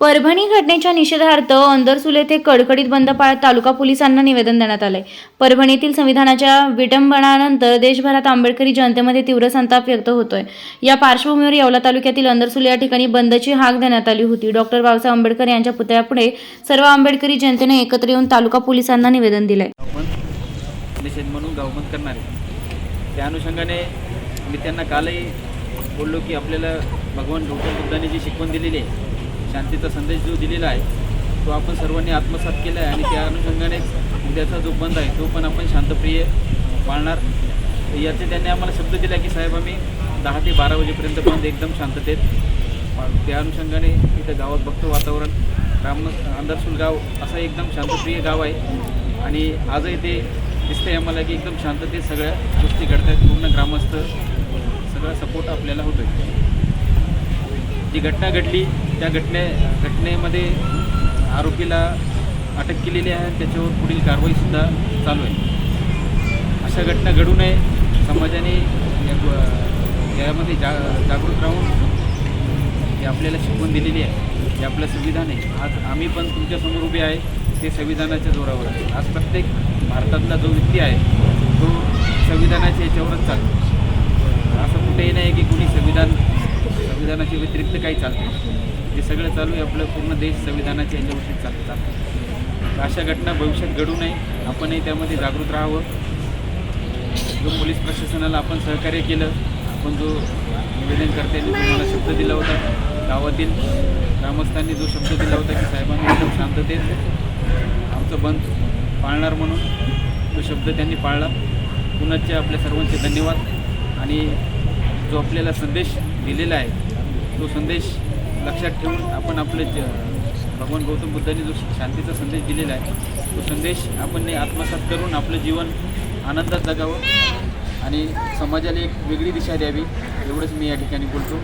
परभणी घटनेच्या निषेधार्थ अंदरसूल येथे कडकडीत बंद पाळत तालुका पोलिसांना निवेदन देण्यात आलंय. परभणीतील संविधानाच्या विटंबनानंतर देशभरात आंबेडकरी जनतेमध्ये तीव्र संताप व्यक्त होतोय. या पार्श्वभूमीवर येवला तालुक्यातील अंदरसूल या ठिकाणी बंदची हाक देण्यात आली होती. डॉक्टर बाबासाहेब आंबेडकर यांच्या पुतळ्यापुढे सर्व आंबेडकरी जनतेने एकत्र येऊन तालुका पोलिसांना निवेदन दिलंय. त्या अनुषंगाने मी त्यांना कालही बोललो की आपल्याला भगवान गौतम बुद्धाने जी शिकवण दिलेली आहे शांतीचा संदेश जो दिलेला आहे तो आपण सर्वांनी आत्मसात केला आहे आणि त्या अनुषंगाने उद्याचा जो बंद आहे तो पण आपण शांतप्रिय पाळणार. याचे त्यांनी आम्हाला शब्द दिला की साहेब आम्ही दहा ते बारा वाजेपर्यंत बंद एकदम शांततेत पाळू. त्या अनुषंगाने इथं गावात बघतो वातावरण राम अंधारसूल गाव असा एकदम शांतप्रिय गाव आहे. आणि आजही ते दिसतंय आम्हाला की एकदम शांततेत सगळ्या गोष्टी घडत आहेत पूर्ण ग्रामस्थ सगळा सपोर्ट आपल्याला होतो आहे जी घटना घडली त्या घटने घटनेमध्ये आरोपीला अटक केलेली आहे त्याच्यावर पुढील कारवाईसुद्धा चालू आहे. अशा घटना घडू नये. समाजाने यामध्ये जा जागृत राहून जी आपल्याला शिकवण दिलेली आहे. हे आपलं संविधान आहे. आज आम्ही पण तुमच्यासमोर उभे आहे. ते संविधानाच्या जोरावर आहे. आज प्रत्येक भारतातला जो व्यक्ती आहे तो संविधानाच्या याच्यावरच चालतो. असं कुठेही नाही की कुणी संविधान संविधानाच्या व्यतिरिक्त काही चालतं हे सगळं चालू आहे आपलं पूर्ण देश संविधानाच्या याच्यावरती चालतं. चालतं अशा घटना भविष्यात घडू नये. आपणही त्यामध्ये जागृत राहावं. जो पोलीस प्रशासनाला आपण सहकार्य केलं आपण जो निवेदन करते तुम्हाला शब्द दिला होता. गावातील ग्रामस्थांनी जो शब्द दिला होता की साहेबांनी एकदम शांततेत आमचं बंद पाळणार म्हणून तो शब्द त्यांनी पाळला. पुनश्च आपल्या सर्वांचे धन्यवाद. आणि जो आपल्याला संदेश दिलेला आहे तो संदेश लक्षात ठेवून आपण आपले ज भगवान गौतम बुद्धांनी जो शांतीचा संदेश दिलेला आहे तो संदेश आपण आत्मसात करून आपलं जीवन आनंदात जगावं आणि समाजाला एक वेगळी दिशा द्यावी एवढंच मी या ठिकाणी बोलतो.